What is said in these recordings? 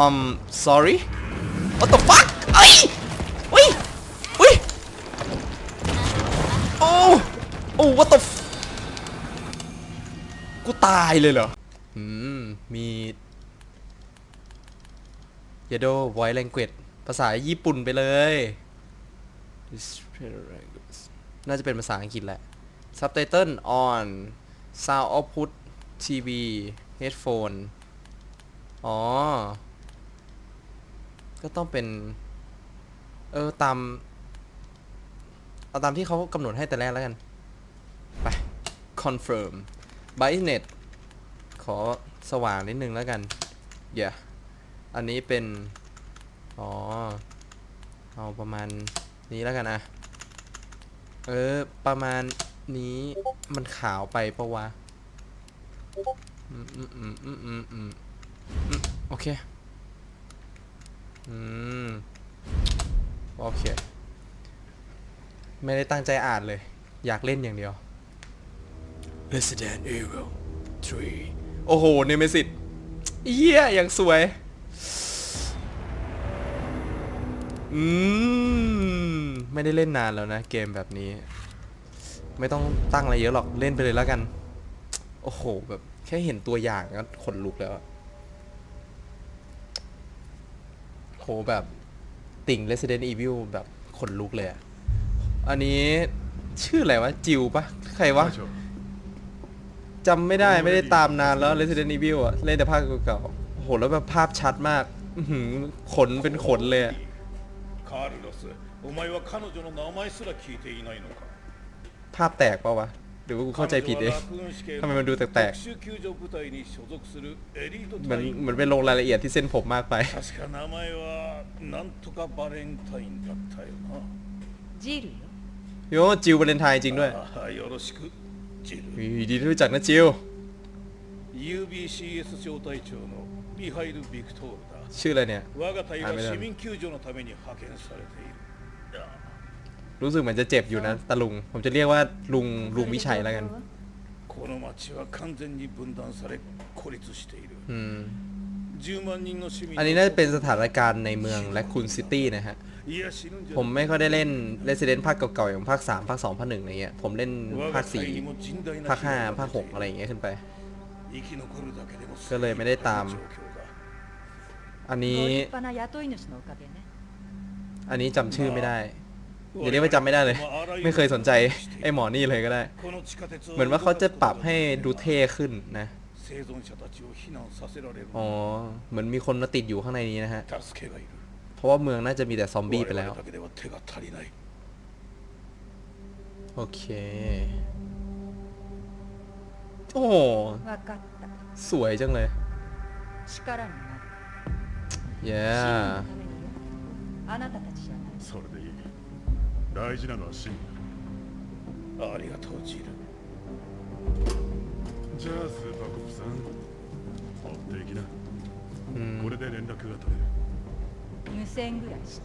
um sorry what the fuck เอ้ยเฮ้ยเฮ้ยโอ้โอ้ what the กูตายเลยเหรออืมมียาโด voice language ภาษาญี่ปุ่นไปเลย น่าจะเป็นภาษาอังกฤษแหละ subtitle on sound output TV headphone อ๋อ ก็ต้องเป็น เออตาม เอาตามที่เขากำหนดให้แต่แรกแล้วกัน ไป confirm brightness ขอสว่างนิดนึงแล้วกันอย่าอันนี้เป็น อ๋อ เอาประมาณนี้แล้วกันอะเออ ประมาณนี้มันขาวไปปะวะ อืมอืมอืมอืมอืมอืมโอเค อืม โอเค ไม่ได้ตั้งใจอ่านเลย อยากเล่นอย่างเดียว Resident Evil 3 โอ้โหเนเมซิตเยี่ยอย่างสวย อืม ไม่ได้เล่นนานแล้วนะ เกมแบบนี้ ไม่ต้องตั้งอะไรเยอะหรอก เล่นไปเลยแล้วกัน โอ้โห แบบ แค่เห็นตัวอย่างก็ขนลุกแล้วอะ โหแบบติ่ง Resident Evil แบบขนลุกเลยอะอันนี้ชื่ออะไรวะ จิวปะใครวะ จำไม่ได้ไม่ได้ตามนานแล้ว Resident Evil อะเล่นแต่ภาคเก่าๆโอ้โห แล้วแบบภาพชัดมาก อื้อหือขนเป็นขนเลยอะ カールロスお前は彼女の名前すら聞いていないのか ภาพแตกเปล่าวะ หรือว่ากูเข้าใจผิดเอง ทำไมมันดูแตกๆ 特殊救助部隊に所属するエリート เหมือน 隊員 เหมือนไปลงรายละเอียดที่เส้นผมมากไป 確か名前はなんとかバレンタインだったよなジルよ โยจิววาเลนไทน์จริงด้วย ああよろしくジル ยินดีที่รู้จักนะจิว UBCS 小隊長のミハイル・ビクトールだ ชื่ออะไรเนี่ย 我が隊はあめだ市民救助のために派遣されているあ รู้สึกเหมือนจะเจ็บอยู่นะตาลุง ผมจะเรียกว่าลุงลุงวิชัยแล้วกัน この町は完全に分断され孤立している อืม 10万人の市民 อันนี้น่าจะเป็นสถานการณ์ในเมืองและคูนซิตี้นะฮะ いや死ぬんじゃ ผมไม่ค่อยได้เล่น Resident ภาคเก่าๆ อย่างภาค 3 ภาค 2 ภาค 1 อะไรเงี้ย ผมเล่นภาค 4 ภาค 5 ภาค 6 อะไรอย่างเงี้ยขึ้นไป 生き残るだけでもก็เลยไม่ได้ตาม 状況だ อัน ご นี้ 立派な雇い主のおかげね อันนี้จำชื่อไม่ได้ อย่าเรียไม่จำไม่ได้เลย ไม่เคยสนใจไอ้หมอนี่เลยก็ได้ เหมือนว่าเขาจะปรับให้ดูเท่ขึ้นนะอ๋อเหมือนมีคนมาติดอยู่ข้างในนี้นะฮะ เพราะว่าเมืองน่าจะมีแต่ซอมบี้ไปแล้ว โอเค โอ้สวยจังเลยเย้ yeah. 大事なのは市民ありがとうジルじゃあスーパーコップさん持っていきな、うんこれで連絡が取れる無線ぐらい知って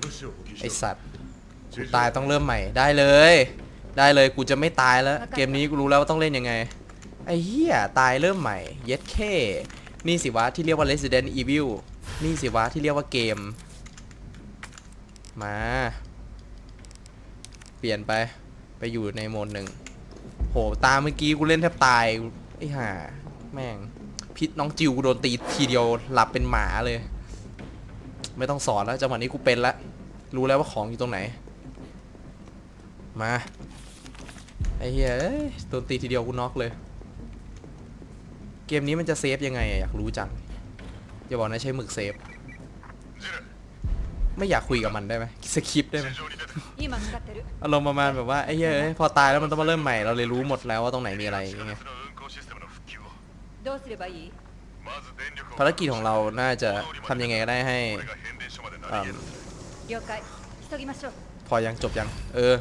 物資を補給し ไอ ろ สัตว์กูตายต้องเริ่มใหม่ได้เลย ได้เลยกูจะไม่ตายแล้ว เกมนี้กูรู้แล้วว่าต้องเล่นยังไง ไอ้เหี้ยตายเริ่มใหม่ เย็ดเคนี่สิวะที่เรียกว่า Resident Evil นี่สิวะที่เรียกว่าเกม มา เปลี่ยนไป ไปอยู่ในโหมดหนึ่ง โห ตาเมื่อกี้กูเล่นแทบตาย ไอ้ห่า แม่ง พิษน้องจิวกูโดนตีทีเดียวหลับเป็นหมาเลย ไม่ต้องสอนแล้วจังหวะนี้กูเป็นละ รู้แล้วว่าของอยู่ตรงไหน มา ไอ้เหี้ยโดนตีทีเดียวกูน็อกเลย เกมนี้มันจะเซฟยังไงอยากรู้จังอย่าบอกนะใช้หมึกเซฟ ไม่อยากคุยกับมันได้ไหมสคริปต์ได้ไหม 今向かってる อารมณ์ประมาณแบบว่าไอ้เหี้ยเอ้ยพอตายแล้วมันต้องมาเริ่มใหม่ เราเลยรู้หมดแล้วว่าตรงไหนมีอะไรอย่างเงี้ย の運行システムの復旧をどうすればいいまず電力を ภารกิจของเราน่าจะทำยังไงก็ได้ให้ これが変電所まで投 อ่า げ入れる了解急ぎましょう พอยังจบยัง เออ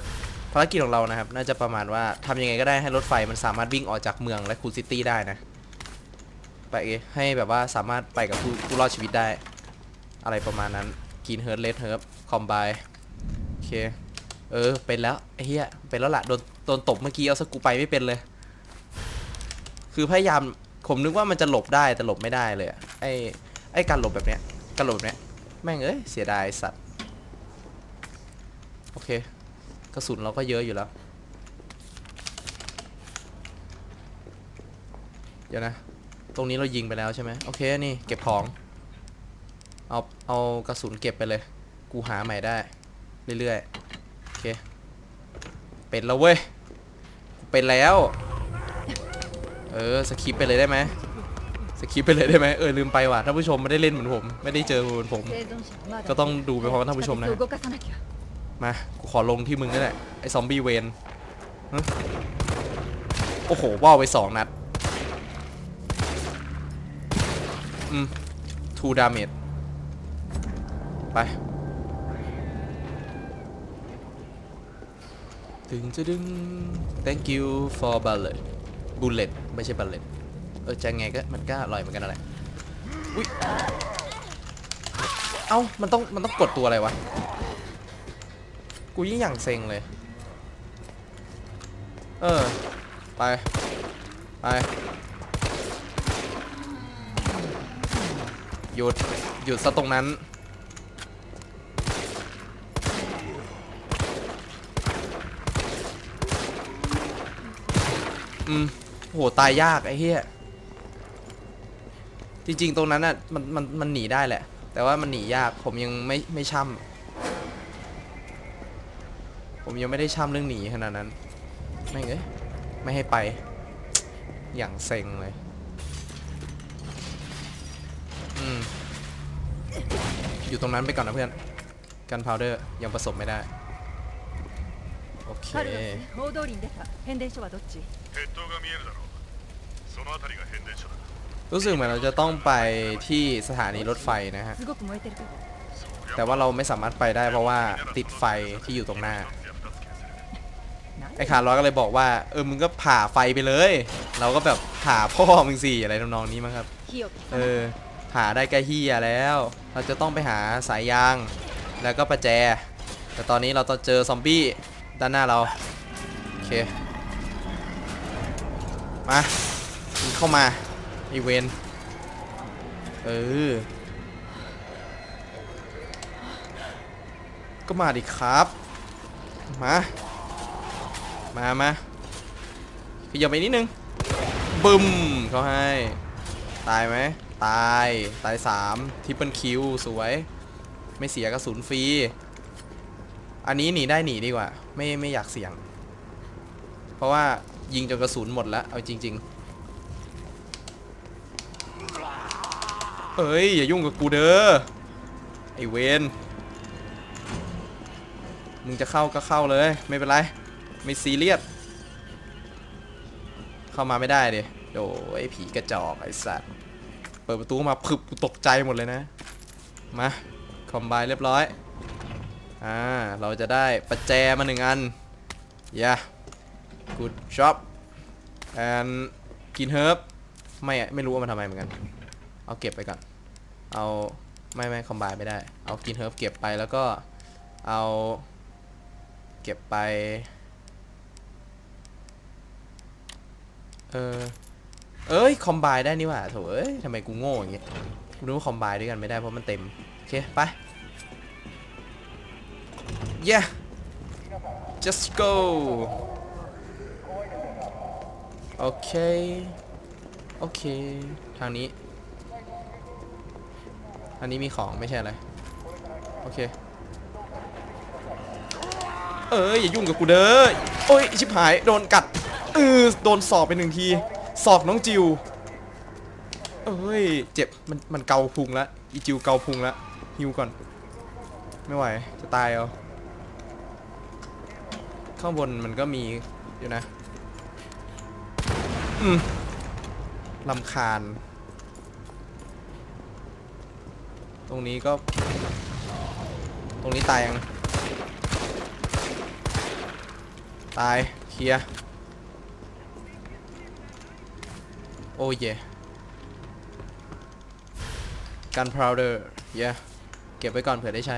ภารกิจของเรานะครับ น่าจะประมาณว่าทำยังไงก็ได้ให้รถไฟมันสามารถวิ่งออกจากเมืองและคูซิตี้ได้นะ ไปให้แบบว่าสามารถไปกับผู้ผู้รอดชีวิตได้ อะไรประมาณนั้น กินเฮิร์เลดเฮิร์บคอมไบโอเค เออ เป็นแล้วไอ้เหี้ย เป็นแล้วล่ะ โดน โดนตบเมื่อกี้ เอาสกูไปไม่เป็นเลย คือพยายาม ผมนึกว่ามันจะหลบได้ แต่หลบไม่ได้เลยอะไอไอการหลบแบบเนี้ย การหลบแบบเนี้ย แม่งเอ้ย เสียดายสัตว์ โอเค กระสุนเราก็เยอะอยู่แล้ว เดี๋ยวนะ ตรงนี้เรายิงไปแล้วใช่ไหมโอเค นี่ เก็บของ เอากระสุนเก็บไปเลย กูหาใหม่ได้ เรื่อยๆ โอเค เป็นแล้วเว้ย เป็นแล้ว เออสกิปไปเลยได้ไหมสกิปไปเลยได้ไหมเออลืมไปว่ะท่านผู้ชมไม่ได้เล่นเหมือนผม ไม่ได้เจอเหมือนผม ก็ต้องดูไปพร้อมท่านผู้ชมนะ มา กูขอลงที่มึงนั่นแหละไอ้ซอมบี้เวนโอ้โหว่าไปสองนัด อืมทูดาเมจ ไป ถึงจะดึง thank you for bullet bullet ไม่ใช่ bullet เออจะไงก็มันก็อร่อยเหมือนกันแหละอุ้ยเอ้า มันต้อง มันต้องกดตัวอะไรวะ กูยิ่งอย่างเซ็งเลย เออ ไป ไป หยุด หยุดซะตรงนั้น อืมโหตายยากไอ้เหี้ยจริง ๆ ตรงนั้นอะมันมันมันหนีได้แหละ แต่ว่ามันหนียากผมยังไม่ไม่ช่ำผมยังไม่ได้ช่ำเรื่องหนีขนาดนั้นไม่งเอ้ยไม่ให้ไป อย่างเซ็งเลยอืมอยู่ตรงนั้นไปก่อนนะเพื่อนกันพาวเดอร์ยังผสมไม่ได้ オッケー大通りに出た変電所はどっち鉄塔が見えるだろうその辺りが変電所だรู้สึกเหมือนเราจะต้องไปที่สถานีรถไฟนะฮะแต่ว่าเราไม่สามารถไปได้เพราะว่าติดไฟที่อยู่ตรงหน้าไอ้ขาร้อยก็เลยบอกว่าเออมึงก็ผ่าไฟไปเลย เราก็แบบผ่าพ่อมึงสิอะไรทำนองนี้มั้งครับเออผ่าได้แก่เฮียแล้ว เราจะต้องไปหาสายยาง แล้วก็ประแจ แต่ตอนนี้เราต้องเจอซอมบี้ ด้านหน้าเรา โอเค มามึงเข้ามาไอเวนเออ ก็มาดิครับ มา มามาขยับไปนิดนึง บึ้มเขาให้ ตายไหม ตาย ตายสามทิปเปิลคิว สวย ไม่เสียกระสุนฟรี อันนี้หนีได้หนีดีกว่า ไม่ไม่อยากเสี่ยง เพราะว่ายิงจนกระสุนหมดแล้วเอาจริง ๆเอ้ยอย่ายุ่งกับกูเด้อไอเวนมึงจะเข้าก็เข้าเลย ไม่เป็นไร ไม่ซีเรียสเข้ามาไม่ได้ดิโอ้ไอผีกระจอกไอสัตว์เปิดประตูมาพึบกูตกใจหมดเลยนะ มา คอมไบเรียบร้อย อ่า เราจะได้ประแจมาหนึ่งอัน yeah good job and กินเฮิร์บไม่อะไม่รู้ว่ามันทำไมเหมือนกัน เอาเก็บไปก่อน เอาไม่ไม่คอมไบไม่ได้ เอากินเฮิร์บเก็บไปแล้วก็เอาเก็บไป เออ เอ้ยคอมไบได้นี่หว่าโถเอ้ยทำไมกูโง่อย่างเงี้ยกูนึกว่าคอมไบด้วยกันไม่ได้เพราะมันเต็ม โอเค ไป yeah just go โอเคโอเคทางนี้ทางนี้มีของไม่ใช่อะไร โอเค เอ้ยอย่ายุ่งกับกูเด้อ โอ้ยชิบหายโดนกัดเออโดนสอบไปหนึ่งที สอกน้องจิว เอ้ยเจ็บมันมันเกาพุงแล้วอีจิวเกาพุงแล้วฮิวก่อน ไม่ไหวจะตายเอา ข้างบนมันก็มีอยู่นะ อืมลำคาญ ตรงนี้ก็ ตรงนี้ตายยัง ตาย เคลียร์ โอ้ยเยกันพาวเดอร์ เยเก็บไว้ก่อนเผื่อได้ใช้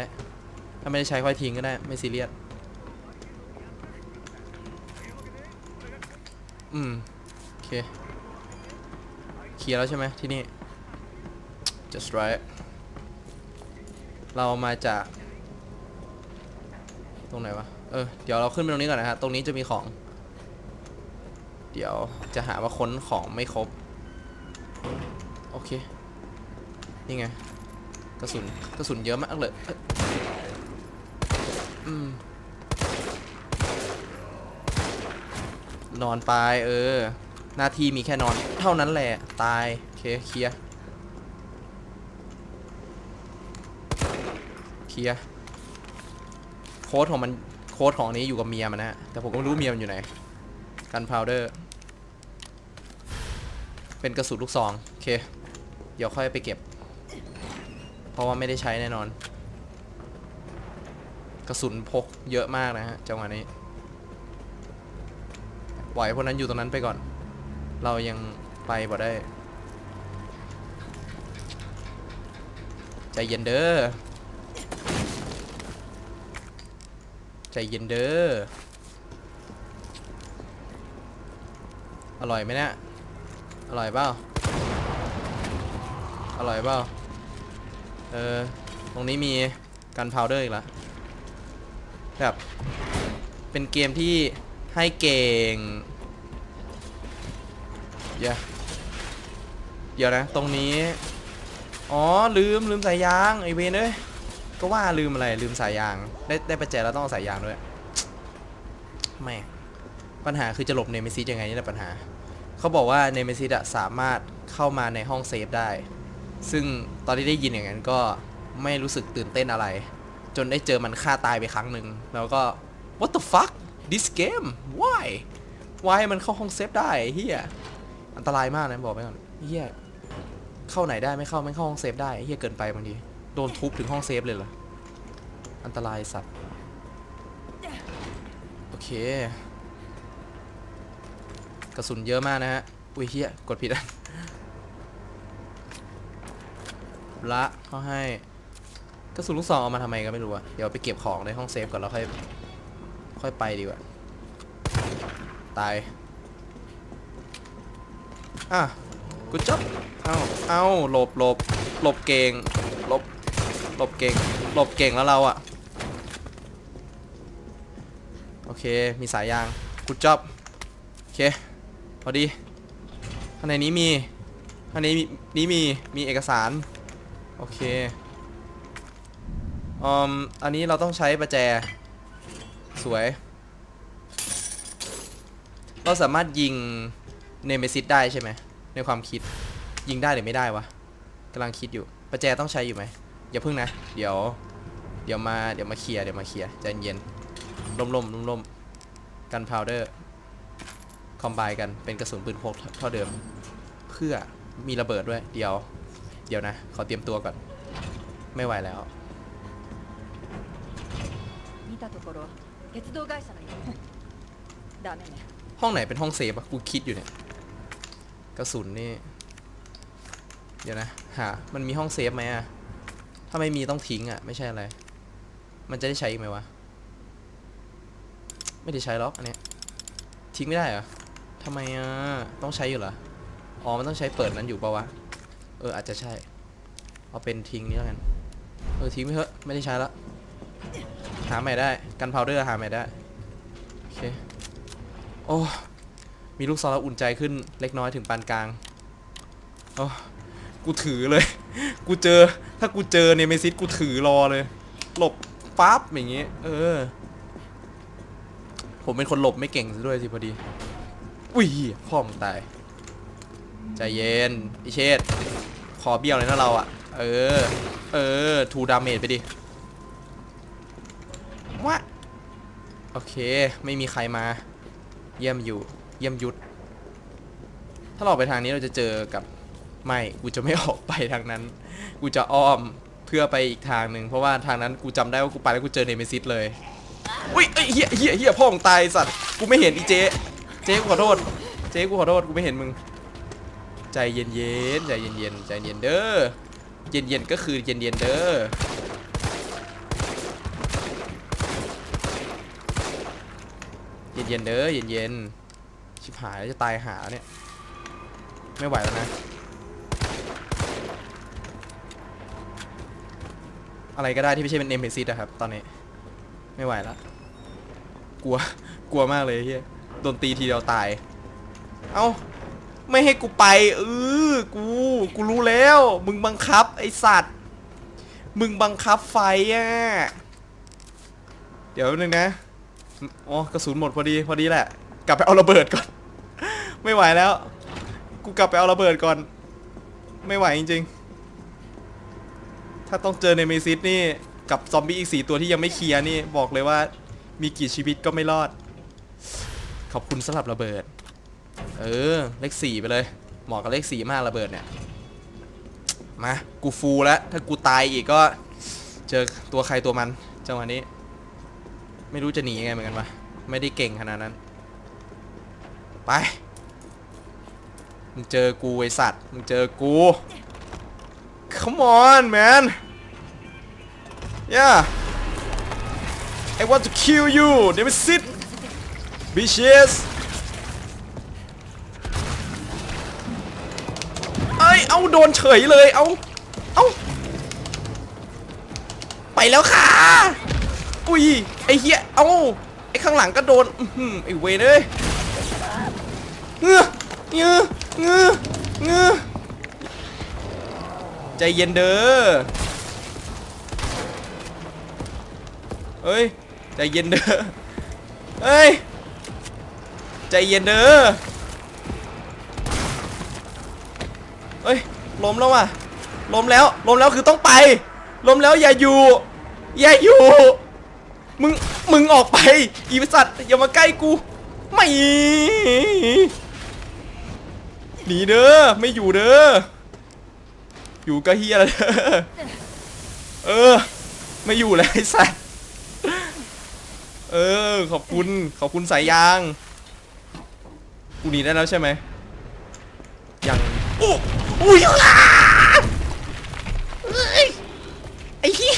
ถ้าไม่ได้ใช้ค่อยทิ้งก็ได้ ไม่ซีเรียส อืม โอเค เคลียร์แล้วใช่ไหมที่นี่ just right เรามาจาก ตรงไหนวะ เออ เดี๋ยวเราขึ้นไปตรงนี้ก่อนนะฮะ ตรงนี้จะมีของ เดี๋ยวจะหาว่าค้นของไม่ครบ โอเค นี่ไง กระสุน กระสุนเยอะมากเลยเอ้ยอืม นอนไปเออ หน้าที่มีแค่นอน เท่านั้นแหละ ตาย โอเคเคลียร์เคลียร์โค้ดของมันโค้ดของนี้อยู่กับเมียมันนะฮะแต่ผมก็ไม่รู้เมียมันอยู่ไหน กันพาวเดอร์ เป็นกระสุนลูกซอง โอเค เดี๋ยวค่อยไปเก็บ เพราะว่าไม่ได้ใช้แน่นอน กระสุนพกเยอะมากนะฮะจังหวะนี้ ปล่อยพวกนั้นอยู่ตรงนั้นไปก่อน เรายังไปบ่ได้ ใจเย็นเด้อ ใจเย็นเด้อ อร่อยไหมเนี่ย อร่อยเปล่า อร่อยเปล่า เออ ตรงนี้มีกันพาวเดอร์อีกล้วแบบ เป็นเกมที่ ให้เก่งเดี๋ยวเดี๋ยวนะ ตรงนี้ อ๋อ ลืมลืมสายยาง ไอเวนเอ้ย ก็ว่าลืมอะไรลืมสายยาง ได้ได้ประแจแล้วต้องเอาสายยางด้วยแม่ปัญหาคือจะหลบเนมิซิสยังไงนี่แหละปัญหา เขาบอกว่าเนมิซิสอะสามารถเข้ามาในห้องเซฟได้ ซึ่งตอนที่ได้ยินอย่างนั้นก็ไม่รู้สึกตื่นเต้นอะไร จนได้เจอมันฆ่าตายไปครั้งหนึ่งแล้วก็ what the fuck this game why why มันเข้าห้องเซฟได้เฮียอันตรายมากนะบอกไปก่อนเฮียเข้าไหนได้ไม่เข้าไม่เข้าห้องเซฟได้เฮียเกินไปบางทีโดนทุบถึงห้องเซฟเลยเหรออันตรายสัตว์โอเค กระสุนเยอะมากนะฮะอุ้ยเฮียกดผิดอันละเขาให้กระสุนลูกซองเอามาทำไมก็ไม่รู้อะเดี๋ยวไปเก็บของในห้องเซฟก่อนแล้วค่อย ค่อยไปดีกว่า ตาย อะกูจับเอาเอาหลบหลบหลบเก่งหลบหลบเก่งหลบเก่งแล้วเราอะโอเค มีสายยางกูจับโอเค พอดี ข้างในนี้มี ข้างในนี้มี มีเอกสาร โอเคอืมอันนี้เราต้องใช้ประแจ วย เราสามารถยิงเนเมซิสได้ใช่ไหม ในความคิดยิงได้หรือไม่ได้วะกำลังคิดอยู่ ประแจต้องใช้อยู่ไหมอย่าเพิ่งนะ เดี๋ยว เดี๋ยวมาเดี๋ยวมาเคลียร์เดี๋ยวมาเคลียร์ใจเย็นๆล่มๆล่มๆมกันพาวเดอร์คอมไบกันเป็นกระสุนปืนพกเท่าเดิม เพื่อมีระเบิดด้วย เดี๋ยว เดี๋ยวนะ ขอเตรียมตัวก่อน ไม่ไหวแล้ว 鉄道会社のよダメね ห้องไหนเป็นห้องเซฟอะกูคิดอยู่เนี่ย กระสุนนี่ เดี๋ยวนะ หา มันมีห้องเซฟไหมอะถ้าไม่มีต้องทิ้งอะไม่ใช่อะไร มันจะได้ใช้อีกไหมวะ ไม่ได้ใช้หรอกอันเนี้ย ทิ้งไม่ได้เหรอทำไมอะต้องใช้อยู่เหรอ อ๋อ มันต้องใช้เปิดนั้นอยู่ปะวะ เออ อาจจะใช่ เอาเป็นทิ้งนี้แล้วกัน เออ ทิ้งไปเถอะ ไม่ได้ใช้ละ หาใหม่ได้ กันพาวเดอร์หาใหม่ได้ โอเค โอ้ มีลูกซองแล้วอุ่นใจขึ้นเล็กน้อยถึงปานกลาง โอ้ กูถือเลย กูเจอ ถ้ากูเจอเนเมซิสกูถือรอเลย หลบปั๊บอย่างงี้ เออ ผมเป็นคนหลบไม่เก่งซะด้วยสิพอดี อุ้ยพ่อมตาย ใจเย็นไอเชษขอเบี้ยวเลยนะเราอะเออ เออ ทูดาเมจไปดิวะ โอเค ไม่มีใครมา เยี่ยมอยู่ เยี่ยมยุทธถ้าเราไปทางนี้เราจะเจอกับ ไม่ กูจะไม่ออกไปทางนั้น กูจะอ้อมเพื่อไปอีกทางหนึ่งเพราะว่าทางนั้นกูจำได้ว่ากูไปแล้วกูเจอเนเมซิสเลย อุ้ยเฮียเฮียเฮียพ่อของตายสัตว์ กูไม่เห็นอีเจ๊ เจ๊กูขอโทษ เจ๊กูขอโทษ กูไม่เห็นมึง ใจเย็นเย็นๆใจเย็นเย็นๆใจเย็นเด้อ เย็นเย็นๆก็คือเย็นเย็นๆเด้อ เย็นๆเด้อเย็นๆชิบหายจะตายหาเนี่ย ไม่ไหวแล้วนะ อะไรก็ได้ที่ไม่ใช่เป็นเอ็มเพซีนะครับ ตอนนี้ ไม่ไหวแล้วกลัวกลัวมากเลยเฮียโดนตีทีเดียวตาย เอา้าไม่ให้กูไปเออกู กูรู้แล้ว มึงบังคับ ไอสัตว์ มึงบังคับไฟอะ เดี๋ยวนึงนะ อ๋อกระสุนหมดพอดีพอดีแหละ กลับไปเอาระเบิดก่อน ไม่ไหวแล้ว กูกลับไปเอาระเบิดก่อน ไม่ไหวจริง ๆ ถ้าต้องเจอในเมซิสนี่กับซอมบี้อีกสี่ตัวที่ยังไม่เคลียร์นี่บอกเลยว่า มีกี่ชีวิตก็ไม่รอด ขอบคุณสำหรับระเบิด เออ เลขสี่ไปเลยเหมาะกับเลขสี่มากระเบิดเนี่ยมากูฟูลแล้วถ้ากูตายอีกก็ เจอตัวใครตัวมันจังหวะนี้ ไม่รู้จะหนียังไงเหมือนกันวะไม่ได้เก่งขนาดนั้น ไป มึงเจอกูไอสัตว์ มึงเจอกู Come on man Yeah I want to kill you Never sit Bitches เอ้ย เอาโดนเฉยเลย เอา เอา ไปแล้วค่ะ อุ้ยไอ้เฮียเอาไอ้ข้างหลังก็โดนอื้อหือไอเวรเลยเงื้อเงื้อเงื้อเงื้อใจเย็นเด้อเฮ้ยใจเย็นเด้อเฮ้ยใจเย็นเด้อเฮ้ยล้มแล้วว่ะล้มแล้วล้มแล้วคือต้องไปล้มแล้วอย่าอยู่อย่าอยู่ มึง มึงออกไป อีสัตว์อย่ามาใกล้กู ไม่ หนีเด้อ ไม่อยู่เด้อ อยู่ก็เฮียแล้วเอออ ไม่อยู่แล้วไอ้สัตว์ เออ ขอบคุณ ขอบคุณสายยาง กูหนีได้แล้วใช่ไหมยังโอ้อุ้ยอะเอ้ยไอ้เหี้ย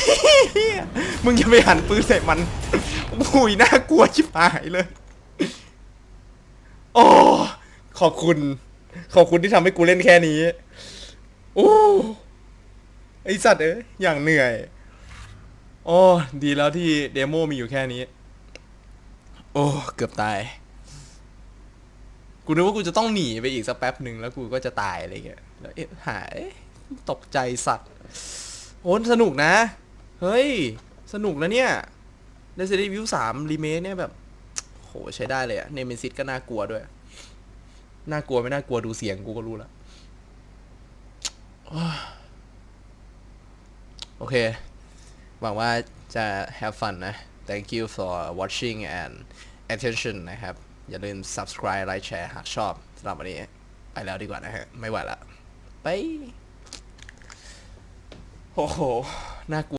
มึงอย่าไปหันปืนใส่มันอุ้ยน่ากลัวชิบหายเลย โอ้ ขอบคุณ ขอบคุณที่ทำให้กูเล่นแค่นี้ โอ้ ไอสัตว์เอ้ยอย่างเหนื่อยโอ้ดีแล้วที่เดโมมีอยู่แค่นี้ โอ้ เกือบตาย กูนึกว่ากูจะต้องหนีไปอีกสักแป๊บหนึ่งแล้วกูก็จะตายอะไรเงี้ย แล้วเอ๊ะหาย ตกใจสัตว์ โอ้สนุกนะ เฮ้ย สนุกนะเนี่ย Resident Evil 3 Remake เนี่ยแบบ โห ใช้ได้เลยอะเนมิซิสก็น่ากลัวด้วย น่ากลัวไม่น่ากลัวดูเสียงกูก็รู้แล้วโอเค หวังว่าจะ have fun นะ thank you for watching and attention นะครับ อย่าลืม subscribe ไลค์แชร์หากชอบสำหรับวันนี้ ไปแล้วดีกว่านะฮะ ไม่ไหวละไป โอ้โห น่ากลัว